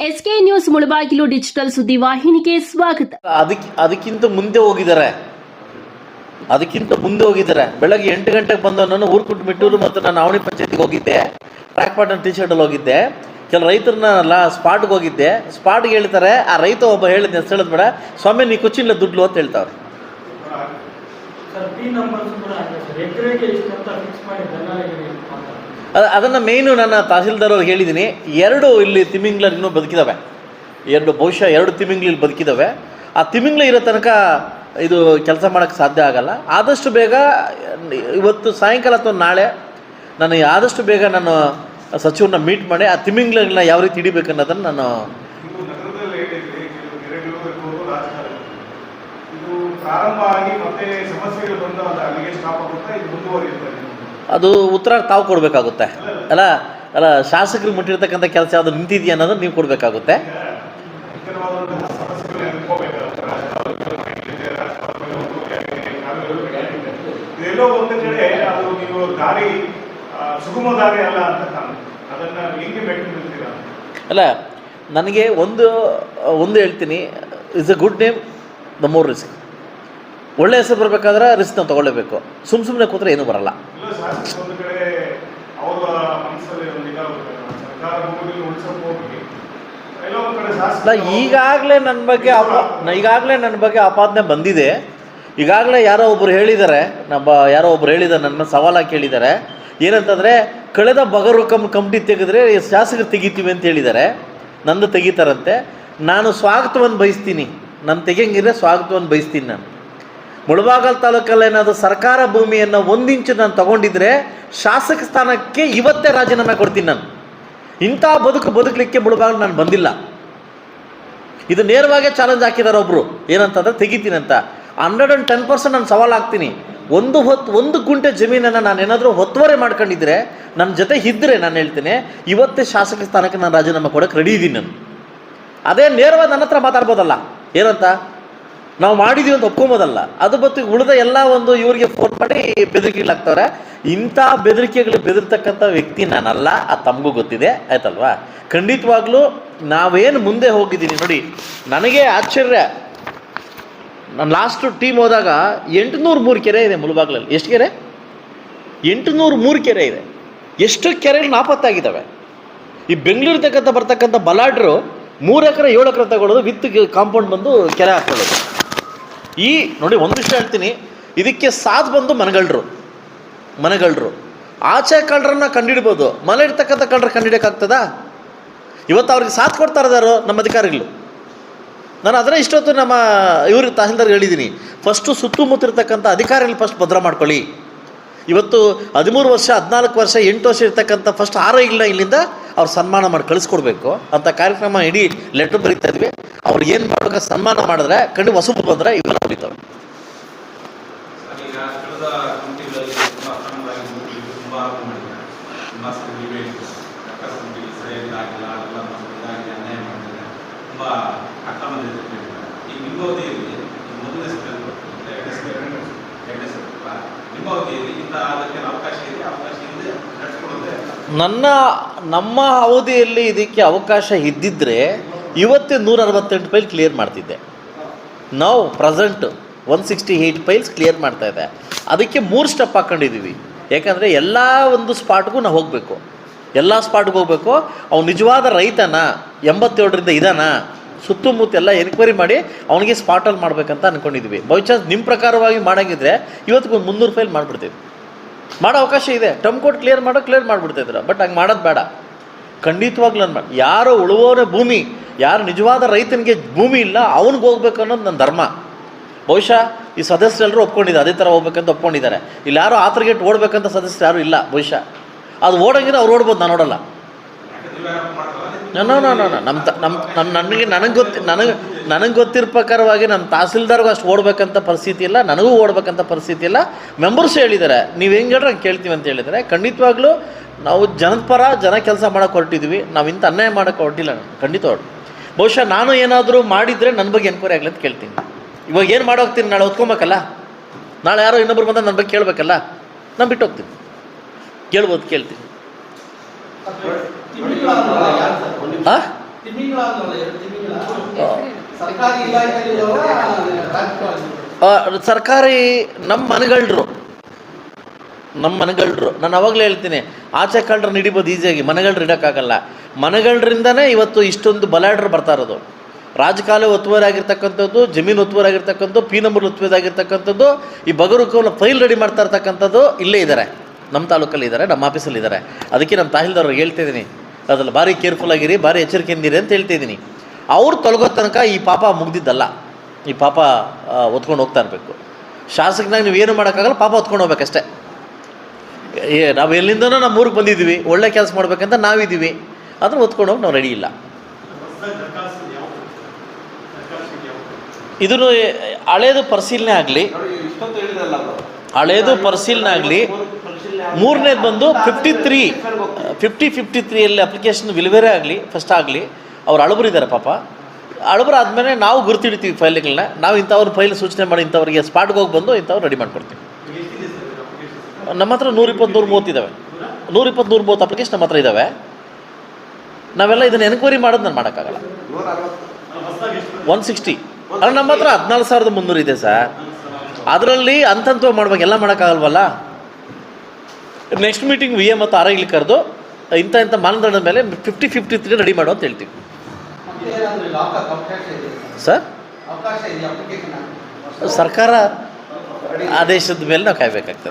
SK news Mulbagal digital ಸುದ್ದಿ ವಾಹಿನಿಗೆ ಸ್ವಾಗತ. ಅದಕ್ಕೆ ಅದಕ್ಕಿಂತ ಮುಂದೆ ಹೋಗಿದ್ದಾರೆ. ಅದಕ್ಕಿಂತ ಮುಂದೆ ಹೋಗಿದ್ದಾರೆ. ಬೆಳಗ್ಗೆ ಎಂಟು ಗಂಟೆಗೆ ಬಂದ ನಾನು ಊರ್ಕುಟ್ ಮಿಟ್ಟೂರು ಮತ್ತು ನಾನು ಅವಣಿ ಪಂಚಾಯತಿಗೆ ಹೋಗಿದ್ದೆ. ಟ್ರ್ಯಾಕ್ ಪಾಟನ್ ಟಿ ಶರ್ಟಲ್ಲಿ ಹೋಗಿದ್ದೆ. ಕೆಲ ರೈತರನ್ನ ಎಲ್ಲ ಸ್ಪಾಟ್ಗೆ ಹೋಗಿದ್ದೆ. ಸ್ಪಾಟ್ಗೆ ಹೇಳ್ತಾರೆ ಆ ರೈತ ಒಬ್ಬ ಹೇಳಿದ ಅಂತ ಹೇಳೋದು ಬೇಡ. ಸ್ವಾಮಿ ನೀ ಕುಚ್ಚಿಲ್ಲ ದುಡ್ಲು ಅಂತ ಹೇಳ್ತಾವ್ರೆ. ಸರ್ ಕೂಡ ಹಾಗೆ ಸರ್. ಎಕರೆಗೆ ಇಷ್ಟು ಅಂತ ಫಿಕ್ಸ್ ಮಾಡಿ ದಲ್ಲಾಳಿಗೆ ಮಾತಾಡ್ತಾರೆ ಅದ- ಅದನ್ನು ಮೇಯ್ನು ನನ್ನ ತಹಸೀಲ್ದಾರ್ ಅವ್ರಿಗೆ ಹೇಳಿದ್ದೀನಿ ಎರಡು ಇಲ್ಲಿ ತಿಮಿಂಗ್ಲರ್ ಇನ್ನೂ ಬದುಕಿದ್ದಾವೆ ಎರಡು ಬಹುಶಃ ಎರಡು ತಿಮಿಂಗ್ಲು ಇಲ್ಲಿ ಬದುಕಿದಾವೆ. ಆ ತಿಮಿಂಗ್ಲ ಇರೋ ತನಕ ಇದು ಕೆಲಸ ಮಾಡೋಕ್ಕೆ ಸಾಧ್ಯ ಆಗಲ್ಲ. ಆದಷ್ಟು ಬೇಗ ಇವತ್ತು ಸಾಯಂಕಾಲ ಅಥವಾ ನಾಳೆ ನಾನು ಆದಷ್ಟು ಬೇಗ ನಾನು ಸಚಿವರನ್ನ ಮೀಟ್ ಮಾಡಿ ಆ ತಿಮಿಂಗ್ಲನ್ನ ಯಾವ ರೀತಿ ಹಿಡಿಬೇಕು ಅನ್ನೋದನ್ನು ನಾನು ಪ್ರಾರಂಭ ಆಗಿ ಮತ್ತೆ ಸಮಸ್ಯೆಗಳು ಬಂದ ಅಲ್ಲಿಗೆ ಸ್ಟಾಪ್ ಆಗುತ್ತಾ, ಇದು ಮುಂದುವರಿಯುತ್ತದೆ ಅದು ಉತ್ತರ ತಾವು ಕೊಡಬೇಕಾಗುತ್ತೆ. ಅಲ್ಲ ಅಲ್ಲ ಶಾಸಕರು ಮುಟ್ಟಿರ್ತಕ್ಕಂಥ ಕೆಲಸ ಯಾವುದು ನಿಂತಿದೆಯಾ ಅನ್ನೋದು ನೀವು ಕೊಡಬೇಕಾಗುತ್ತೆ. ಒಂದು ಕಡೆ ಅದು ನೀವು ದಾರಿ ಸುಗಮ ದಾರಿ ಅಲ್ಲ ಅಂತ ಅದನ್ನ ಹೆಂಗೆ ಅಲ್ಲ ನನಗೆ ಒಂದು ಒಂದು ಹೇಳ್ತೀನಿ. Is a good name the more risk ಒಳ್ಳೆ ಹೆಸರು ಬರಬೇಕಾದ್ರೆ ರಿಸ್ಕ್ ನಾವು ತೊಗೊಳ್ಳೇಬೇಕು ಸುಮ್ಮ ಸುಮ್ಮನೆ ಕೂತ್ರೆ ಏನೂ ಬರಲ್ಲ. ಈಗಾಗಲೇ ನನ್ನ ಬಗ್ಗೆ ಈಗಾಗಲೇ ನನ್ನ ಬಗ್ಗೆ ಆಪಾದನೆ ಬಂದಿದೆ. ಈಗಾಗಲೇ ಯಾರೋ ಒಬ್ಬರು ಹೇಳಿದ್ದಾರೆ ನಮ್ಮ ಯಾರೋ ಒಬ್ರು ಹೇಳಿದ್ದಾರೆ ನನ್ನ ಸವಾಲಾಗಿ ಕೇಳಿದ್ದಾರೆ. ಏನಂತಂದರೆ ಕಳೆದ ಬಗರು ಕಮ್ ಕಂಪ್ನಿ ತೆಗೆದ್ರೆ ಶಾಸಕರು ತೆಗಿತೀವಿ ಅಂತ ಹೇಳಿದ್ದಾರೆ. ನಂದು ತೆಗಿತಾರಂತೆ. ನಾನು ಸ್ವಾಗತವನ್ನು ಬಯಸ್ತೀನಿ. ನಾನು ತೆಗಿಯಂಗಿದ್ರೆ ಸ್ವಾಗತವನ್ನು ಬಯಸ್ತೀನಿ ನಾನು. ಮುಳಬಾಗಲ್ ತಾಲೂಕಲ್ಲಿ ಏನಾದರೂ ಸರ್ಕಾರ ಭೂಮಿಯನ್ನು ಒಂದಿಂಚು ನಾನು ತಗೊಂಡಿದ್ರೆ ಶಾಸಕ ಸ್ಥಾನಕ್ಕೆ ಇವತ್ತೇ ರಾಜೀನಾಮೆ ಕೊಡ್ತೀನಿ ನಾನು. ಇಂಥ ಬದುಕು ಬದುಕಲಿಕ್ಕೆ ಮುಳಬಾಗಲು ನಾನು ಬಂದಿಲ್ಲ. ಇದು ನೇರವಾಗಿ ಚಾಲೆಂಜ್ ಹಾಕಿದ್ದಾರೆ ಒಬ್ಬರು ಏನಂತಂದ್ರೆ ತೆಗಿತೀನಿ ಅಂತ. ಹಂಡ್ರೆಡ್ ಆ್ಯಂಡ್ ಟೆನ್ ಪರ್ಸೆಂಟ್ ನಾನು ಸವಾಲು ಹಾಕ್ತೀನಿ. ಒಂದು ಹೊತ್ತು ಒಂದು ಗುಂಟೆ ಜಮೀನನ್ನು ನಾನು ಏನಾದರೂ ಹೊತ್ತುವರೆ ಮಾಡ್ಕೊಂಡಿದ್ರೆ ನನ್ನ ಜೊತೆ ಇದ್ದರೆ ನಾನು ಹೇಳ್ತೀನಿ, ಇವತ್ತೇ ಶಾಸಕ ಸ್ಥಾನಕ್ಕೆ ನಾನು ರಾಜೀನಾಮೆ ಕೊಡೋಕೆ ರೆಡಿ ಇದ್ದೀನಿ ನಾನು. ಅದೇ ನೇರವಾಗಿ ನನ್ನ ಹತ್ರ ಮಾತಾಡ್ಬೋದಲ್ಲ. ಏನಂತ? ನಾವು ಮಾಡಿದೀವಿ ಅಂತ ಒಪ್ಕೊಂಬೋದಲ್ಲ. ಅದು ಬತ್ತು ಉಳಿದ ಎಲ್ಲ ಒಂದು ಇವರಿಗೆ ಫೋನ್ ಮಾಡಿ ಬೆದರಿಕೆಗಳಾಗ್ತವ್ರೆ. ಇಂಥ ಬೆದರಿಕೆಗಳು ಬೆದರ್ತಕ್ಕಂಥ ವ್ಯಕ್ತಿ ನಾನಲ್ಲ, ಆ ತಮಗೂ ಗೊತ್ತಿದೆ, ಆಯ್ತಲ್ವಾ? ಖಂಡಿತವಾಗ್ಲೂ ನಾವೇನು ಮುಂದೆ ಹೋಗಿದ್ದೀನಿ ನೋಡಿ, ನನಗೆ ಆಶ್ಚರ್ಯ. ನಾನು ಲಾಸ್ಟು ಟೀಮ್ ಹೋದಾಗ ಎಂಟುನೂರು ಮೂರು ಕೆರೆ ಇದೆ ಮುಳುಬಾಗ್ಲಲ್ಲಿ. ಎಷ್ಟು ಕೆರೆ? ಎಂಟುನೂರು ಮೂರು ಕೆರೆ ಇದೆ. ಎಷ್ಟು ಕೆರೆಗಳು ನಾಪತ್ತಾಗಿದ್ದಾವೆ? ಈ ಬೆಂಗಳೂರು ತಕ್ಕಂಥ ಬರ್ತಕ್ಕಂಥ ಬಲಾಡ್ರು ಮೂರು ಎಕರೆ, ಏಳು ಎಕರೆ ತಗೊಳ್ಳೋದು, ವಿತ್ ಕಾಂಪೌಂಡ್ ಬಂದು ಕೆರೆ ಹಾಕೊಳ್ಳೋದು ಈ ನೋಡಿ ಒಂದು ವಿಷಯ ಹೇಳ್ತೀನಿ. ಇದಕ್ಕೆ ಸಾಥ್ ಬಂದು ಮನಗಳ್ರು. ಮನಗಳ್ರು. ಆಚೆ ಕಳ್ಳರನ್ನ ಕಂಡಿಡ್ಬೋದು. ಮನೆ ಇರ್ತಕ್ಕಂಥ ಕಳ್ಳರು ಕಂಡಿಡಿಯೋಕ್ಕಾಗ್ತದಾ? ಇವತ್ತು ಅವ್ರಿಗೆ ಸಾಥ್ ಕೊಡ್ತಾ ಇದ್ದಾರೋ ನಮ್ಮ ಅಧಿಕಾರಿಗಳು. ನಾನು ಅದರ ಇಷ್ಟೊತ್ತು ನಮ್ಮ ಇವ್ರಿಗೆ ತಹಸೀಲ್ದಾರ್ಗೆ ಹೇಳಿದ್ದೀನಿ. ಫಸ್ಟು ಸುತ್ತಮುತ್ತ ಇರ್ತಕ್ಕಂಥ ಅಧಿಕಾರಿಗಳು ಫಸ್ಟ್ ಭದ್ರ ಮಾಡ್ಕೊಳ್ಳಿ. ಇವತ್ತು ಹದಿಮೂರು ವರ್ಷ, ಹದಿನಾಲ್ಕು ವರ್ಷ, ಎಂಟು ವರ್ಷ ಇರ್ತಕ್ಕಂಥ ಫಸ್ಟ್ ಆರೋಗ್ಯಗಳನ್ನ ಇಲ್ಲಿಂದ ಅವ್ರು ಸನ್ಮಾನ ಮಾಡಿ ಕಳಿಸ್ಕೊಡ್ಬೇಕು ಅಂತ ಕಾರ್ಯಕ್ರಮ ಇಡೀ ಲೆಟ್ರ್ ಬರೀತಾ ಇದ್ವಿ. ಅವ್ರು ಏನು ಮಾಡಬೇಕು ಸನ್ಮಾನ ಮಾಡಿದ್ರೆ ಕಣ್ಣು ಹೊಸಬು ಬಂದರೆ ಇವೆಲ್ಲ ಉಳಿತಾವೆ ನನ್ನ ನಮ್ಮ ಅವಧಿಯಲ್ಲಿ ಇದಕ್ಕೆ ಅವಕಾಶ ಇದ್ದಿದ್ದರೆ ಇವತ್ತೇ ನೂರ ಅರವತ್ತೆಂಟು ಫೈಲ್ ಕ್ಲಿಯರ್ ಮಾಡ್ತಿದ್ದೆ. ನಾವು present one sixty eight files clear ಮಾಡ್ತಾ ಇದೆ. ಅದಕ್ಕೆ ಮೂರು ಸ್ಟೆಪ್ ಹಾಕ್ಕೊಂಡಿದ್ದೀವಿ ಯಾಕಂದರೆ ಎಲ್ಲ ಒಂದು ಸ್ಪಾಟ್ಗೂ ನಾವು ಹೋಗಬೇಕು. ಎಲ್ಲ ಸ್ಪಾಟ್ಗೆ ಹೋಗಬೇಕು. ಅವ್ನು ನಿಜವಾದ ರೈತನ? ಎಂಬತ್ತೇಳರಿಂದ ಇದಾನ? ಸುತ್ತಮುತ್ತ ಎಲ್ಲ ಎನ್ಕ್ವೈರಿ ಮಾಡಿ ಅವನಿಗೆ ಸ್ಪಾಟಲ್ಲಿ ಮಾಡಬೇಕಂತ ಅಂದ್ಕೊಂಡಿದ್ವಿ ಬೈ ಚಾನ್ಸ್ ನಿಮ್ಮ ಪ್ರಕಾರವಾಗಿ ಮಾಡಂಗಿದ್ರೆ ಇವತ್ತಿಗೆ ಒಂದು ಮುನ್ನೂರು ಫೈಲ್ ಮಾಡಿಬಿಡ್ತೀವಿ. ಮಾಡೋ ಅವಕಾಶ ಇದೆ. ಕೋಡ್ ಕ್ಲಿಯರ್ ಮಾಡೋ ಕ್ಲಿಯರ್ ಮಾಡಿಬಿಡ್ತಿದ್ರು ಬಟ್ ಹಂಗೆ ಮಾಡೋದು ಬೇಡ. ಖಂಡಿತವಾಗ್ಲೂ ಮಾಡಿ ಯಾರೋ ಉಳುವವನೇ ಭೂಮಿ ಯಾರು ನಿಜವಾದ ರೈತನಿಗೆ ಭೂಮಿ ಇಲ್ಲ, ಅವನಿಗೆ ಹೋಗ್ಬೇಕು ಅನ್ನೋದು ನನ್ನ ಧರ್ಮ. ಬಹುಶಃ ಈ ಸದಸ್ಯರೆಲ್ಲರೂ ಒಪ್ಕೊಂಡಿದ್ದಾರೆ, ಅದೇ ಥರ ಹೋಗ್ಬೇಕಂತ ಒಪ್ಕೊಂಡಿದ್ದಾರೆ. ಇಲ್ಲಿ ಯಾರು ಆತರ್ಗೇಟ್ ಓಡಬೇಕಂತ ಸದಸ್ಯರು ಯಾರು ಇಲ್ಲ, ಬಹುಶಃ. ಅದು ಓಡಂಗಿದ್ರೆ ಅವ್ರು ಓಡ್ಬೋದು, ನಾನು ಓಡಲ್ಲ. ನಾನು ನೋ ನೋ ನಮ್ಮ ನಮ್ಮ ನಮ್ಮ ನನಗೆ ನನಗೆ ಗೊತ್ತಿ, ನನಗೆ ನನಗೆ ಗೊತ್ತಿರೋ ಪ್ರಕಾರವಾಗಿ ನಮ್ಮ ತಹಸೀಲ್ದಾರ್ಗೂ ಅಷ್ಟು ಓಡಬೇಕಂತ ಪರಿಸ್ಥಿತಿ ಇಲ್ಲ, ನನಗೂ ಓಡಬೇಕಂತ ಪರಿಸ್ಥಿತಿ ಇಲ್ಲ. ಮೆಂಬರ್ಸ್ ಹೇಳಿದ್ದಾರೆ, ನೀವು ಹೆಂಗೆ ಹೇಳ್ರೆ ಹಂಗೆ ಕೇಳ್ತೀವಿ ಅಂತ ಹೇಳಿದರೆ ಖಂಡಿತವಾಗ್ಲೂ ನಾವು ಜನದ ಪರ ಜನ ಕೆಲಸ ಮಾಡೋಕೆ ಹೊರಟಿದ್ವಿ, ನಾವು ಇಂಥ ಅನ್ಯಾಯ ಮಾಡೋಕ್ಕೆ ಹೊರಟಿಲ್ಲ ಖಂಡಿತ ಹೊರಟು ಬಹುಶಃ ನಾನು ಏನಾದರೂ ಮಾಡಿದರೆ ನನ್ನ ಬಗ್ಗೆ ಎನ್ಕ್ವೈರಿ ಆಗಲಿ ಅಂತ ಕೇಳ್ತೀನಿ. ಇವಾಗ ಏನು ಮಾಡೋಗ್ತೀನಿ? ನಾಳೆ ಹೊತ್ಕೊಬೇಕಲ್ಲ ನಾಳೆ ಯಾರೋ ಇನ್ನೊಬ್ರು ಬಂದ ನನ್ನ ಬಗ್ಗೆ ಕೇಳಬೇಕಲ್ಲ? ನಾನು ಬಿಟ್ಟು ಹೋಗ್ತೀನಿ ಕೇಳ್ಬೋದು ಕೇಳ್ತೀನಿ. ಹಾಂ ಸರ್ಕಾರಿ ನಮ್ಮ ಮನೆಗಳ್ರು. ನಮ್ಮ ಮನೆಗಳ್ರು. ನಾನು ಅವಾಗಲೇ ಹೇಳ್ತೀನಿ, ಆಚೆ ಕಳ್ಳರನ್ನ ಹಿಡಿಬೋದು ಈಸಿಯಾಗಿ, ಮನೆಗಳ್ರು ಹಿಡೋಕ್ಕಾಗಲ್ಲ. ಮನೆಗಳ್ರಿಂದನೇ ಇವತ್ತು ಇಷ್ಟೊಂದು ಬಲಾಡ್ರು ಬರ್ತಾ ಇರೋದು. ರಾಜಕಾಲ ಒತ್ತುವರಿ ಆಗಿರ್ತಕ್ಕಂಥದ್ದು ಜಮೀನು ಒತ್ತುವರಿ ಆಗಿರ್ತಕ್ಕಂಥದ್ದು ಪಿ ನಂಬರ್ ಒತ್ತುವರಿ ಆಗಿರ್ತಕ್ಕಂಥದ್ದು ಈ ಬಗರುಕವನ್ನ ಫೈಲ್ ರೆಡಿ ಮಾಡ್ತಾ ಇರ್ತಕ್ಕಂಥದ್ದು ಇಲ್ಲೇ ಇದ್ದಾರೆ ನಮ್ಮ ತಾಲೂಕಲ್ಲಿ ಇದ್ದಾರೆ ನಮ್ಮ ಆಫೀಸಲ್ಲಿ ಇದ್ದಾರೆ ಅದಕ್ಕೆ ನಮ್ಮ ತಾಹಿಲ್ದವ್ರಿಗೆ ಹೇಳ್ತಿದ್ದೀನಿ ಅದ್ರಲ್ಲಿ ಭಾರಿ ಕೇರ್ಫುಲ್ ಆಗಿರಿ, ಭಾರಿ ಎಚ್ಚರಿಕೆಯಿಂದಿರಿ ಅಂತ ಹೇಳ್ತಿದ್ದೀನಿ ಅವ್ರು ತೊಲಗೋ ತನಕ ಈ ಪಾಪ ಮುಗ್ದಿದ್ದಲ್ಲ. ಈ ಪಾಪ ಒತ್ಕೊಂಡು ಹೋಗ್ತಾ ಇರಬೇಕು. ಶಾಸಕನಾಗ ನೀವು ಏನು ಮಾಡೋಕ್ಕಾಗಲ್ಲ ಪಾಪ ಹೊತ್ಕೊಂಡು ಹೋಗ್ಬೇಕಷ್ಟೇ. ಏ, ನಾವು ಎಲ್ಲಿಂದನೋ ನಮ್ಮ ಊರಿಗೆ ಬಂದಿದ್ದೀವಿ, ಒಳ್ಳೆ ಕೆಲಸ ಮಾಡ್ಬೇಕಂತ ನಾವಿದ್ದೀವಿ. ಅದನ್ನು ಹೊತ್ಕೊಂಡು ಹೋಗಿ ನಾವು ರೆಡಿ ಇಲ್ಲ. ಇದನ್ನು ಹಳೇದು ಪರಿಶೀಲನೆ ಆಗಲಿ, ಹಳೇದು ಪರಿಶೀಲನೆ ಆಗಲಿ, ಮೂರನೇದು ಬಂದು ಫಿಫ್ಟಿ ತ್ರೀ ಫಿಫ್ಟಿ ಫಿಫ್ಟಿ ತ್ರೀಯಲ್ಲಿ ಅಪ್ಲಿಕೇಶನ್ ವಿಲ್ವೇರೇ ಆಗಲಿ ಫಸ್ಟ್ ಆಗಲಿ, ಅವ್ರು ಅಳಬರಿದ್ದಾರೆ ಪಾಪ. ಅಳಬರು ಆದಮೇಲೆ ನಾವು ಗುರುತಿಡ್ತೀವಿ ಫೈಲ್ಗಳನ್ನ ನಾವು ಇಂಥವ್ರ ಫೈಲ್ ಸೂಚನೆ ಮಾಡಿ ಇಂಥವ್ರಿಗೆ ಸ್ಪಾಟ್ಗೆ ಹೋಗಿ ಬಂದು ಇಂಥವ್ರು ರೆಡಿ ಮಾಡ್ಕೊಡ್ತೀವಿ. ನಮ್ಮ ಹತ್ರ ನೂರಿಪ್ಪತ್ತು ನೂರು ಮೂವತ್ತಿದ್ದಾವೆ ನೂರಿಪ್ಪತ್ತು ನೂರು ಮೂವತ್ತು ಅಪ್ಲಿಕೇಶನ್ ನಮ್ಮ ಹತ್ರ ಇದ್ದಾವೆ ನಾವೆಲ್ಲ ಇದನ್ನು ಎನ್ಕ್ವೈರಿ ಮಾಡೋದು ನಾನು ಮಾಡೋಕ್ಕಾಗಲ್ಲ. ಒನ್ ಸಿಕ್ಸ್ಟಿ ಅಲ್ಲ ನಮ್ಮ ಹತ್ರ ಹದಿನಾಲ್ಕು ಸಾವಿರದ ಮುನ್ನೂರು ಇದೆ ಸರ್. ಅದರಲ್ಲಿ ಅಂತಂತ ಮಾಡ್ಬೇಕು ಎಲ್ಲ ಮಾಡೋಕ್ಕಾಗಲ್ವಲ್ಲ? ನೆಕ್ಸ್ಟ್ ಮೀಟಿಂಗ್ ವಿ ಎ ಮತ್ತು ಆರ್ ಇಲ್ಲಿ ಕರೆದು ಇಂಥ ಇಂಥ ಮಾನದಂಡದ ಮೇಲೆ ಫಿಫ್ಟಿ ಫಿಫ್ಟಿ ತ್ರೀ ರೆಡಿ ಮಾಡು ಅಂತ ಹೇಳ್ತೀವಿ. ಸರ್? ಸರ್ಕಾರ ಆದೇಶದ ಮೇಲೆ ನಾವು ಕಾಯ್ಬೇಕಾಗ್ತದೆ.